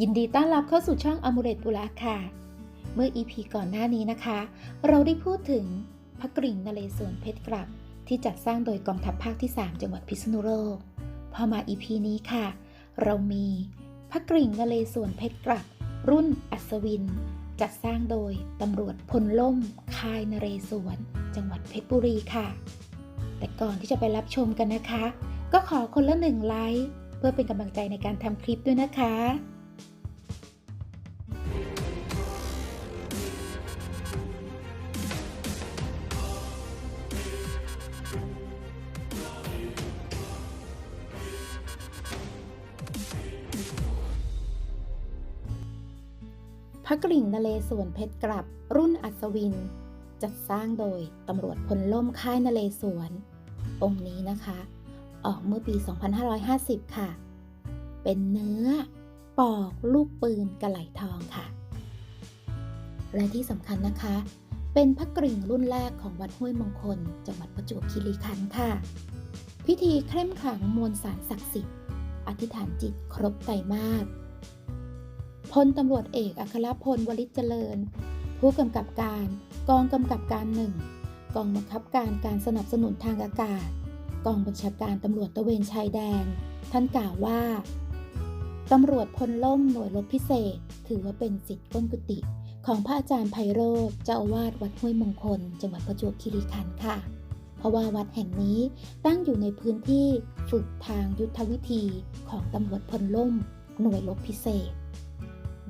ยินดีต้อนรับเข้าสู่ช่องอมูเลตบุระค่ะ เมื่อ EP ก่อนหน้านี้นะคะ เราได้พูดถึงพระกริ่งนเรศวรเพชรกลับ ที่จัดสร้างโดยกองทัพภาคที่ 3 จังหวัดพิษณุโลก พอมา EP นี้ค่ะ เรามีพระกริ่งนเรศวรเพชรกลับ รุ่นอัศวิน จัดสร้างโดยตำรวจพลล่มคายนเรศวรจังหวัดเพชรบุรีค่ะ แต่ก่อนที่จะไปรับชมกันนะคะ ก็ขอคนละหนึ่งไลค์เพื่อเป็นกำลังใจในการทำคลิปด้วยนะคะ ระกริ่งนเลสวนเพชรกลับ รุ่นอัศวิน จัดสร้างโดยตำรวจพลล่มค่ายนเลสวน องค์นี้นะคะ ออกเมื่อปี 2550 ค่ะ เป็นเนื้อปอกลูกปืนกระไหลทองค่ะ และที่สำคัญนะคะ เป็นพระกริ่งรุ่นแรกของวัดห้วยมงคล จังหวัดประจวบคีรีขันธ์ค่ะ พิธีเคร่งขลังมวลสารศักดิ์สิทธิ์ อธิษฐานจิตครบไตรมาส พลตำรวจเอกอัครพลวลิตเจริญ ผู้กำกับการกองกำกับการหนึ่งกองบังคับการการสนับสนุนทางอากาศ กองบัญชาการตำรวจตะเวนชายแดน ท่านกล่าวว่าตำรวจพลล่มหน่วยรบพิเศษ ถือว่าเป็นสิทธิ์ก้นกุฏิของพระอาจารย์ไพโรธเจ้าอาวาสวัดห้วยมงคล จังหวัดประจวบคีรีขันธ์ค่ะ เพราะว่าวัดแห่งนี้ตั้งอยู่ในพื้นที่ฝึกทางยุทธวิธีของตำรวจพลล่ม หน่วยรบพิเศษ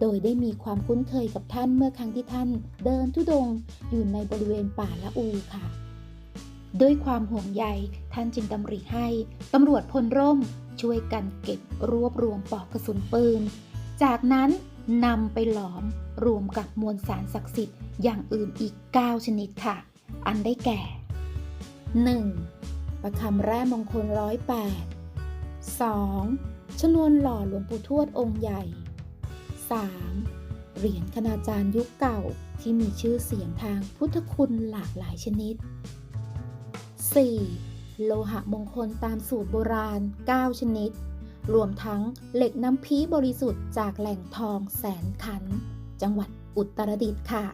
โดยได้มีความคุ้นเคยกับท่านเมื่อครั้งที่ท่าน เดินทุดงอยู่ในบริเวณป่าละอูค่ะ ด้วยความห่วงใยท่านจึงดำริให้ตำรวจพลร่มช่วยกันเก็บรวบรวมปลอกกระสุนปืน จากนั้นนำไปหลอมรวมกับมวลสารศักดิ์สิทธิ์อย่างอื่นอีก 9 ชนิดค่ะ อันได้แก่ 1. ประคำแร่มงคลร้อยแปด 2. ชนวนหล่อหลวงปู่ทวดองค์ใหญ่ 3. เหรียญคณาจารย์ยุคเก่าที่มีชื่อเสียงทางพุทธคุณหลากหลายชนิด 4. โลหะมงคลตามสูตรโบราณ 9 ชนิด รวมทั้งเหล็กน้ำพีบริสุทธิ์จากแหล่งทองแสนขัน จังหวัดอุตรดิตถ์ค่ะ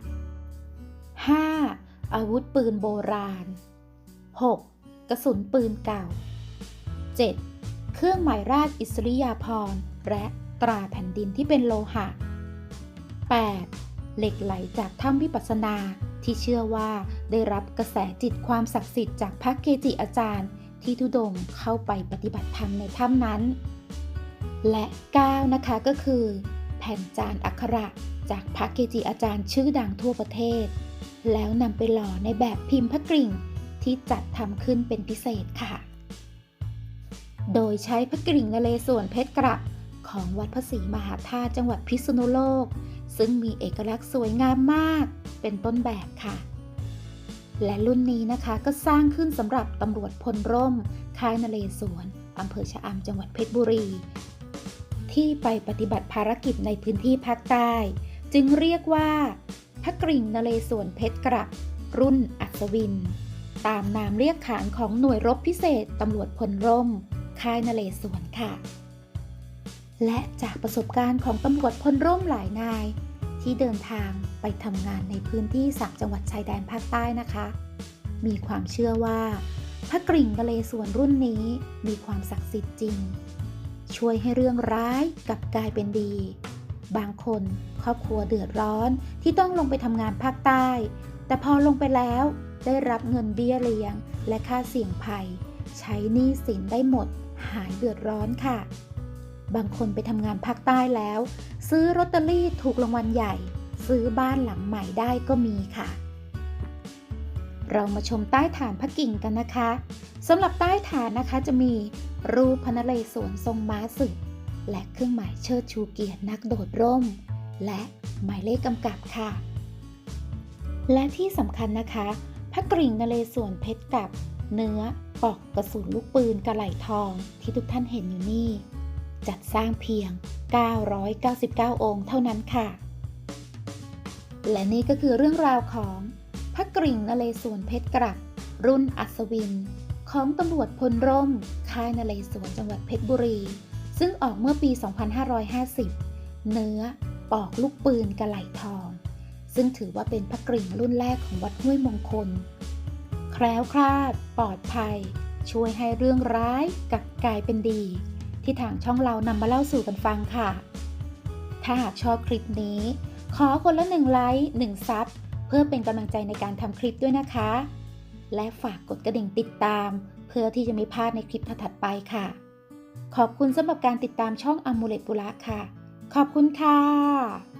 5. อาวุธปืนโบราณ 6. กระสุนปืนเก่า 7. เครื่องหมายราชอิสริยาภรณ์และ ตราแผ่นดินที่เป็นโลหะ 8. เหล็กไหลจากถ้ำวิปัสสนาที่เชื่อว่าได้รับกระแสจิตความศักดิ์สิทธิ์จากพระเกจิอาจารย์ ที่ทุดงเข้าไปปฏิบัติธรรมในถ้ำนั้น และ 9 นะคะก็คือ แผ่นจานอักขระจากพระเกจิอาจารย์ชื่อดังทั่วประเทศ แล้วนำไปหล่อในแบบพิมพ์พระกริ่งที่จัดทำขึ้นเป็นพิเศษค่ะ โดยใช้พระกริ่งนเลส่วนเพชรกระ ของวัดพระศรีมหาธาตุจังหวัดพิษณุโลก ซึ่งมีเอกลักษณ์สวยงามมากเป็นต้นแบบค่ะ และรุ่นนี้นะคะก็สร้างขึ้นสำหรับตำรวจพลร่ม ค่ายนเลสวนอำเภอชะอำจังหวัดเพชรบุรี ที่ไปปฏิบัติภารกิจในพื้นที่ภาคใต้ จึงเรียกว่าพระกริ่งนเลสวนเพชรกระรุ่นอัศวิน ตามนามเรียกขานของหน่วยรบพิเศษตำรวจพลร่ม ค่ายนเลสวนค่ะ และจากประสบการณ์ของตำรวจพลร่มหลายนาย ที่เดินทางไปทำงานในพื้นที่สามจังหวัดชายแดนภาคใต้นะคะ มีความเชื่อว่าพระกริ่งกะเลส่วนรุ่นนี้มีความศักดิ์สิทธิ์จริง ช่วยให้เรื่องร้ายกลับกลายเป็นดี บางคนครอบครัวเดือดร้อนที่ต้องลงไปทำงานภาคใต้ แต่พอลงไปแล้วได้รับเงินเบี้ยเลี้ยง และค่าเสี่ยงภัย ใช้หนี้สินได้หมดหายเดือดร้อนค่ะ บางคนไปทำงานภาคใต้แล้ว ซื้อลอตเตอรี่ถูกรางวัลใหญ่ ซื้อบ้านหลังใหม่ได้ก็มีค่ะ เรามาชมใต้ฐานพระกิ่งกันนะคะสำหรับใต้ฐานนะคะจะมีรูปพระนเรศวรทรงม้าศึก และเครื่องหมายเชิดชูเกียรตินักโดดร่ม และหมายเลขกำกับค่ะ และที่สำคัญนะคะ พระกริ่งนเรศวรเพชรกับเนื้อปอกกระสุนลูกปืนกระไหลทองที่ทุกท่านเห็นอยู่นี่ จัดสร้างเพียง 999 องค์เท่านั้นค่ะ และนี่ก็คือเรื่องราวของพระกริ่งนเลสวนเพชรกระรุ่นอัศวิน ของตำรวจพลร่ม ค่ายนเลสวนจังหวัดเพชรบุรี ซึ่งออกเมื่อปี 2550 เนื้อปอกลูกปืนกระไหลทอง ซึ่งถือว่าเป็นพระกริ่งรุ่นแรกของวัดห้วยมงคล แคล้วคลาด ปลอดภัย ช่วยให้เรื่องร้ายกลับกลายเป็นดี ที่ทางช่องเรานำมาเล่าสู่กันฟังค่ะ ถ้าหากชอบคลิปนี้ ขอคนละหนึ่งไลค์หนึ่งซับเพื่อเป็นกำลังใจในการทำคลิปด้วยนะคะ และฝากกดกระดิ่งติดตาม เพื่อที่จะไม่พลาดในคลิปถัดไปค่ะ ขอบคุณสำหรับการติดตามช่องอมูเลตบุระค่ะ ขอบคุณค่ะ